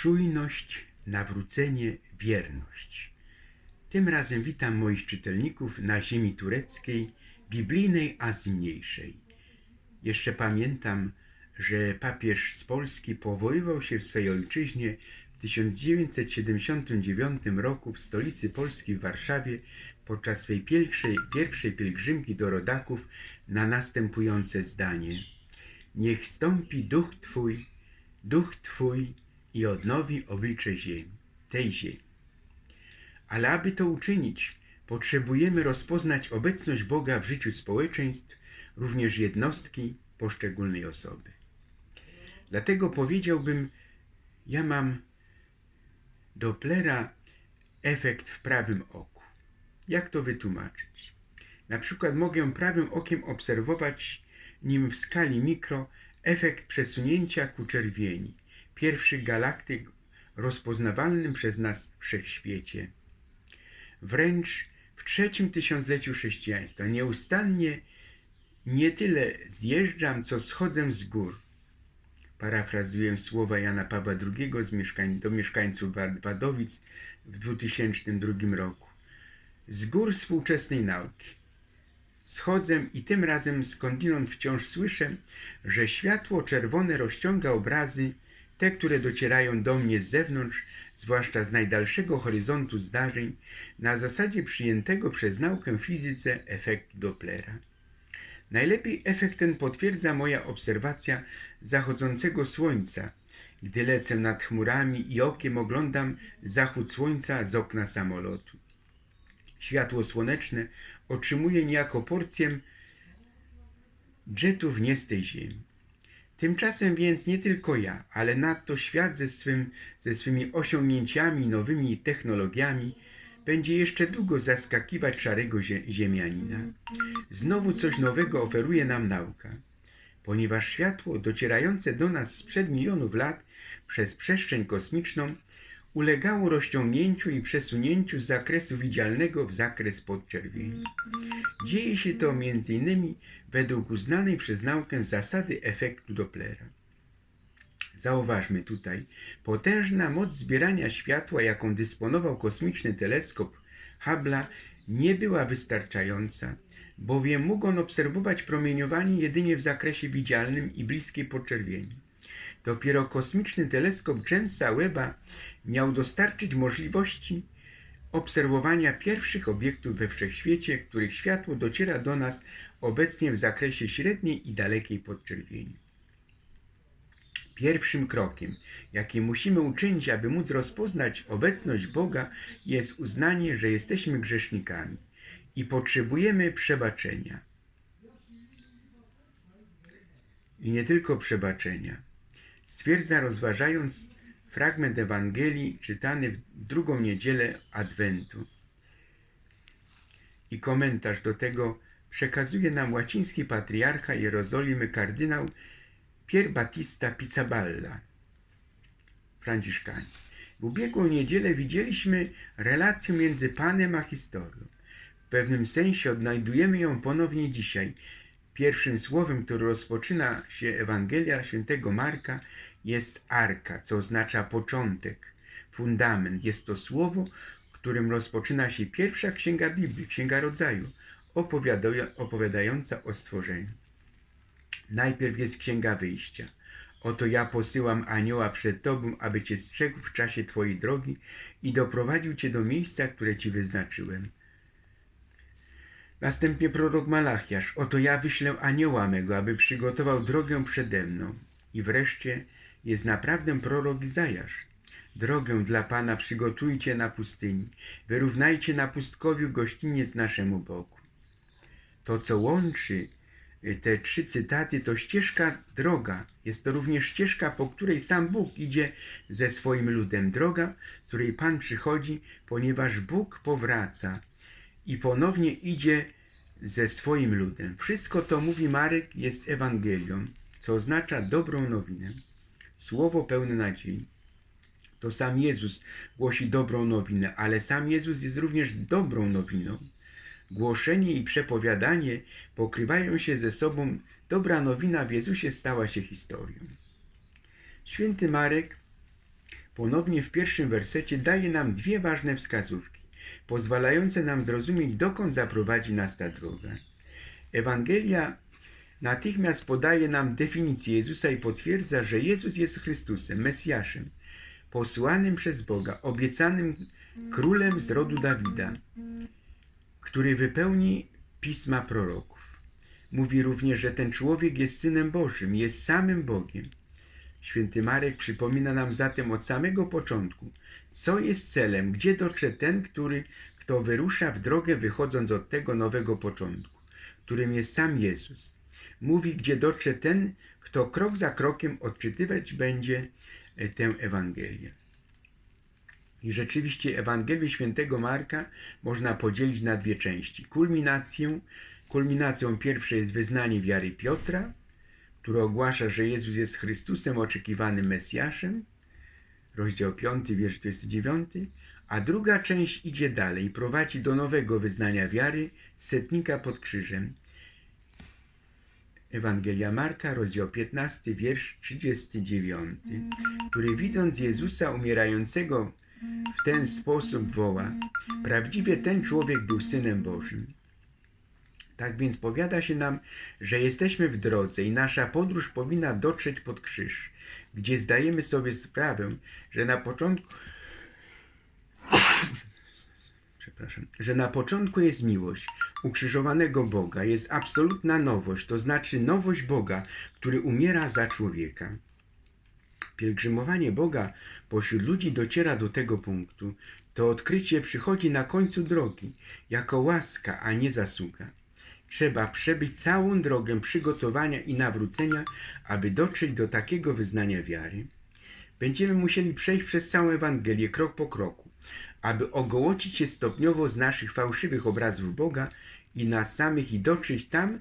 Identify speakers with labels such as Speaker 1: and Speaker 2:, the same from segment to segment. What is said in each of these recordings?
Speaker 1: czujność, nawrócenie, wierność. Tym razem witam moich czytelników na ziemi tureckiej, biblijnej Azji Mniejszej. Jeszcze pamiętam, że papież z Polski powoływał się w swojej ojczyźnie w 1979 roku w stolicy Polski w Warszawie podczas swej pierwszej, pierwszej pielgrzymki do rodaków na następujące zdanie. Niech stąpi duch Twój, duch Twój i odnowi oblicze ziemi, tej ziemi. Ale aby to uczynić, potrzebujemy rozpoznać obecność Boga w życiu społeczeństw, również jednostki poszczególnej osoby. Dlatego powiedziałbym, ja mam Dopplera efekt w prawym oku. Jak to wytłumaczyć? Na przykład mogę prawym okiem obserwować nim w skali mikro efekt przesunięcia ku czerwieni, pierwszych galaktyk rozpoznawalnym przez nas wszechświecie. Wręcz w trzecim tysiącleciu chrześcijaństwa nieustannie nie tyle zjeżdżam, co schodzę z gór. Parafrazuję słowa Jana Pawła II mieszkań, do mieszkańców Wadowic w 2002 roku. Z gór współczesnej nauki. Schodzę i tym razem skądinąd wciąż słyszę, że światło czerwone rozciąga obrazy, te, które docierają do mnie z zewnątrz, zwłaszcza z najdalszego horyzontu zdarzeń, na zasadzie przyjętego przez naukę fizyce efektu Dopplera. Najlepiej efekt ten potwierdza moja obserwacja zachodzącego słońca, gdy lecę nad chmurami i okiem oglądam zachód słońca z okna samolotu. Światło słoneczne otrzymuje niejako porcję jetów nie z tej ziemi. Tymczasem więc nie tylko ja, ale nadto świat ze, swym, ze swymi osiągnięciami, nowymi technologiami będzie jeszcze długo zaskakiwać szarego ziemianina. Znowu coś nowego oferuje nam nauka, ponieważ światło docierające do nas sprzed milionów lat przez przestrzeń kosmiczną ulegało rozciągnięciu i przesunięciu z zakresu widzialnego w zakres podczerwieni. Dzieje się to m.in. według uznanej przez naukę zasady efektu Dopplera. Zauważmy tutaj, potężna moc zbierania światła, jaką dysponował kosmiczny teleskop Hubble'a, nie była wystarczająca, bowiem mógł on obserwować promieniowanie jedynie w zakresie widzialnym i bliskiej podczerwieni. Dopiero kosmiczny teleskop Jamesa Webba miał dostarczyć możliwości obserwowania pierwszych obiektów we wszechświecie, których światło dociera do nas obecnie w zakresie średniej i dalekiej podczerwieni. Pierwszym krokiem, jaki musimy uczynić, aby móc rozpoznać obecność Boga, jest uznanie, że jesteśmy grzesznikami i potrzebujemy przebaczenia. I nie tylko przebaczenia. Stwierdza, rozważając fragment Ewangelii czytany w drugą niedzielę Adwentu. I komentarz do tego przekazuje nam łaciński patriarcha Jerozolimy kardynał Pier Battista Pizzaballa, Franciszkanie. W ubiegłą niedzielę widzieliśmy relację między Panem a historią. W pewnym sensie odnajdujemy ją ponownie dzisiaj. Pierwszym słowem, które rozpoczyna się Ewangelia świętego Marka, jest arka, co oznacza początek, fundament. Jest to słowo, którym rozpoczyna się pierwsza księga Biblii, księga rodzaju, opowiadająca o stworzeniu. Najpierw jest księga wyjścia. Oto ja posyłam anioła przed tobą, aby cię strzegł w czasie twojej drogi i doprowadził cię do miejsca, które ci wyznaczyłem. Następnie prorok Malachiasz. Oto ja wyślę anioła mego, aby przygotował drogę przede mną. I wreszcie jest naprawdę prorok Izajasz. Drogę dla Pana przygotujcie na pustyni, wyrównajcie na pustkowiu gościniec naszemu Bogu. To, co łączy y, te trzy cytaty, to ścieżka droga. Jest to również ścieżka, po której sam Bóg idzie ze swoim ludem. Droga, z której Pan przychodzi, ponieważ Bóg powraca i ponownie idzie ze swoim ludem. Wszystko to, mówi Marek, jest Ewangelią, co oznacza dobrą nowinę słowo pełne nadziei. To sam Jezus głosi dobrą nowinę, ale sam Jezus jest również dobrą nowiną. Głoszenie i przepowiadanie pokrywają się ze sobą. Dobra nowina w Jezusie stała się historią. Święty Marek ponownie w pierwszym wersecie daje nam dwie ważne wskazówki, pozwalające nam zrozumieć, dokąd zaprowadzi nas ta droga. Ewangelia natychmiast podaje nam definicję Jezusa i potwierdza, że Jezus jest Chrystusem, Mesjaszem, posłanym przez Boga, obiecanym królem z rodu Dawida, który wypełni pisma proroków. Mówi również, że ten człowiek jest synem Bożym, jest samym Bogiem. Święty Marek przypomina nam zatem od samego początku, co jest celem, gdzie dotrze ten, który, kto wyrusza w drogę wychodząc od tego nowego początku, którym jest sam Jezus. Mówi, gdzie dotrze ten, kto krok za krokiem odczytywać będzie e, tę Ewangelię. I rzeczywiście Ewangelię świętego Marka można podzielić na dwie części. Kulminację, kulminacją pierwszej jest wyznanie wiary Piotra, który ogłasza, że Jezus jest Chrystusem oczekiwanym Mesjaszem, rozdział 5, wiersz 29, a druga część idzie dalej i prowadzi do nowego wyznania wiary setnika pod krzyżem. Ewangelia Marka, rozdział 15, wiersz 39, który widząc Jezusa umierającego w ten sposób woła: Prawdziwie ten człowiek był synem Bożym. Tak więc powiada się nam, że jesteśmy w drodze i nasza podróż powinna dotrzeć pod krzyż, gdzie zdajemy sobie sprawę, że na początku przepraszam, że na początku jest miłość ukrzyżowanego Boga, jest absolutna nowość, to znaczy nowość Boga, który umiera za człowieka. Pielgrzymowanie Boga pośród ludzi dociera do tego punktu. To odkrycie przychodzi na końcu drogi, jako łaska, a nie zasługa. Trzeba przebyć całą drogę przygotowania i nawrócenia, aby dotrzeć do takiego wyznania wiary. Będziemy musieli przejść przez całą Ewangelię krok po kroku, aby ogołocić się stopniowo z naszych fałszywych obrazów Boga i nas samych i dotrzeć tam,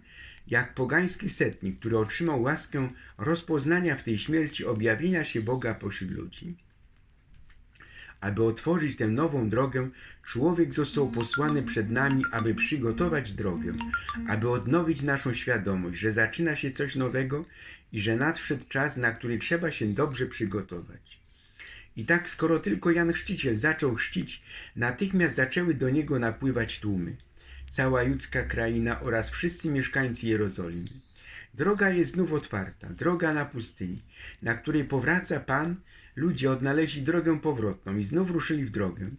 Speaker 1: jak pogański setnik, który otrzymał łaskę rozpoznania w tej śmierci objawienia się Boga pośród ludzi. Aby otworzyć tę nową drogę, człowiek został posłany przed nami, aby przygotować drogę, aby odnowić naszą świadomość, że zaczyna się coś nowego i że nadszedł czas, na który trzeba się dobrze przygotować. I tak, skoro tylko Jan Chrzciciel zaczął chrzcić, natychmiast zaczęły do niego napływać tłumy cała judzka kraina oraz wszyscy mieszkańcy Jerozolimy. Droga jest znów otwarta, droga na pustyni, na której powraca Pan, ludzie odnaleźli drogę powrotną i znów ruszyli w drogę.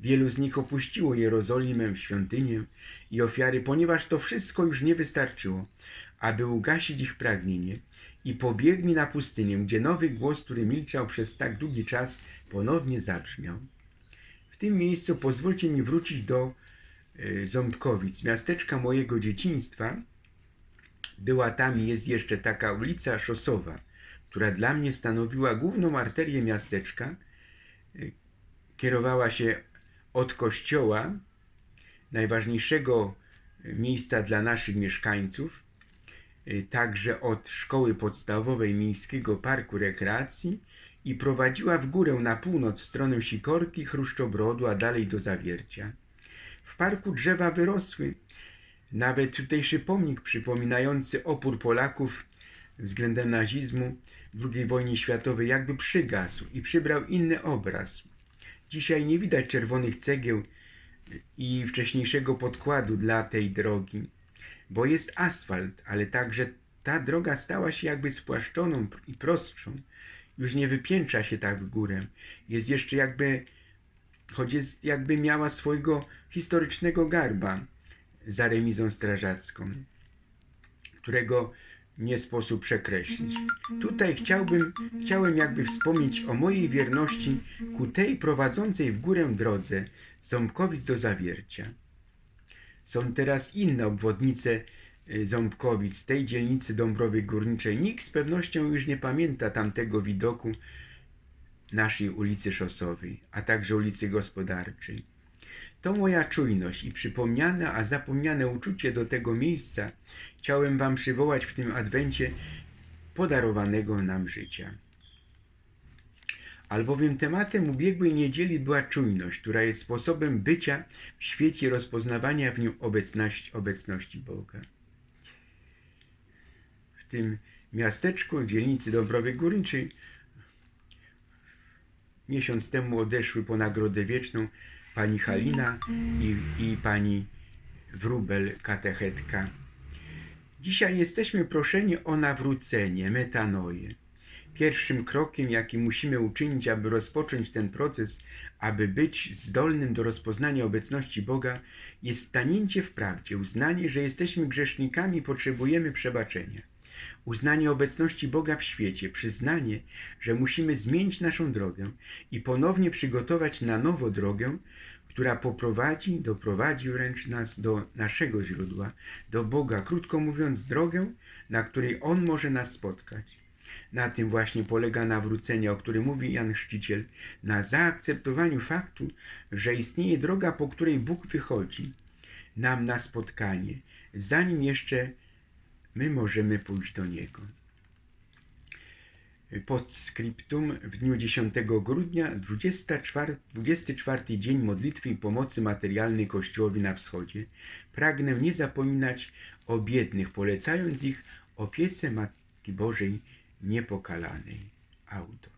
Speaker 1: Wielu z nich opuściło Jerozolimę, świątynię i ofiary, ponieważ to wszystko już nie wystarczyło, aby ugasić ich pragnienie i pobiegli na pustynię, gdzie nowy głos, który milczał przez tak długi czas, ponownie zabrzmiał. W tym miejscu pozwólcie mi wrócić do Y, Ząbkowic, miasteczka mojego dzieciństwa, była tam i jest jeszcze taka ulica Szosowa, która dla mnie stanowiła główną arterię miasteczka. Y, kierowała się od kościoła, najważniejszego miejsca dla naszych mieszkańców, także od szkoły podstawowej Miejskiego Parku Rekreacji i prowadziła w górę na północ w stronę Sikorki, Chruszczobrodu, a dalej do Zawiercia. W parku drzewa wyrosły. Nawet tutejszy pomnik przypominający opór Polaków względem nazizmu II wojnie światowej jakby przygasł i przybrał inny obraz. Dzisiaj nie widać czerwonych cegieł i wcześniejszego podkładu dla tej drogi, bo jest asfalt, ale także ta droga stała się jakby spłaszczoną i prostszą. Już nie wypięcza się tak w górę. Jest jeszcze jakby choć jest jakby miała swojego historycznego garba za remizą strażacką, którego nie sposób przekreślić. Tutaj chciałbym, chciałem jakby wspomnieć o mojej wierności ku tej prowadzącej w górę drodze Ząbkowic do Zawiercia. Są teraz inne obwodnice y, Ząbkowic, tej dzielnicy Dąbrowy Górniczej. Nikt z pewnością już nie pamięta tamtego widoku, naszej ulicy Szosowej, a także ulicy Gospodarczej. To moja czujność i przypomniane, a zapomniane uczucie do tego miejsca chciałem Wam przywołać w tym adwencie podarowanego nam życia. Albowiem tematem ubiegłej niedzieli była czujność, która jest sposobem bycia w świecie rozpoznawania w nim obecności, obecności Boga. W tym miasteczku, w dzielnicy Dobrowy Górniczej, Miesiąc temu odeszły po nagrodę wieczną pani Halina i, i pani Wróbel, katechetka. Dzisiaj jesteśmy proszeni o nawrócenie, metanoję. Pierwszym krokiem, jaki musimy uczynić, aby rozpocząć ten proces, aby być zdolnym do rozpoznania obecności Boga, jest stanięcie w prawdzie, uznanie, że jesteśmy grzesznikami i potrzebujemy przebaczenia. Uznanie obecności Boga w świecie, przyznanie, że musimy zmienić naszą drogę i ponownie przygotować na nowo drogę, która poprowadzi, doprowadzi wręcz nas do naszego źródła, do Boga, krótko mówiąc, drogę, na której On może nas spotkać. Na tym właśnie polega nawrócenie, o którym mówi Jan Chrzciciel, na zaakceptowaniu faktu, że istnieje droga, po której Bóg wychodzi nam na spotkanie, zanim jeszcze my możemy pójść do Niego. Podscriptum w dniu 10 grudnia 24, 24 dzień modlitwy i pomocy materialnej Kościołowi na wschodzie. Pragnę nie zapominać o biednych, polecając ich opiece Matki Bożej Niepokalanej. Autor.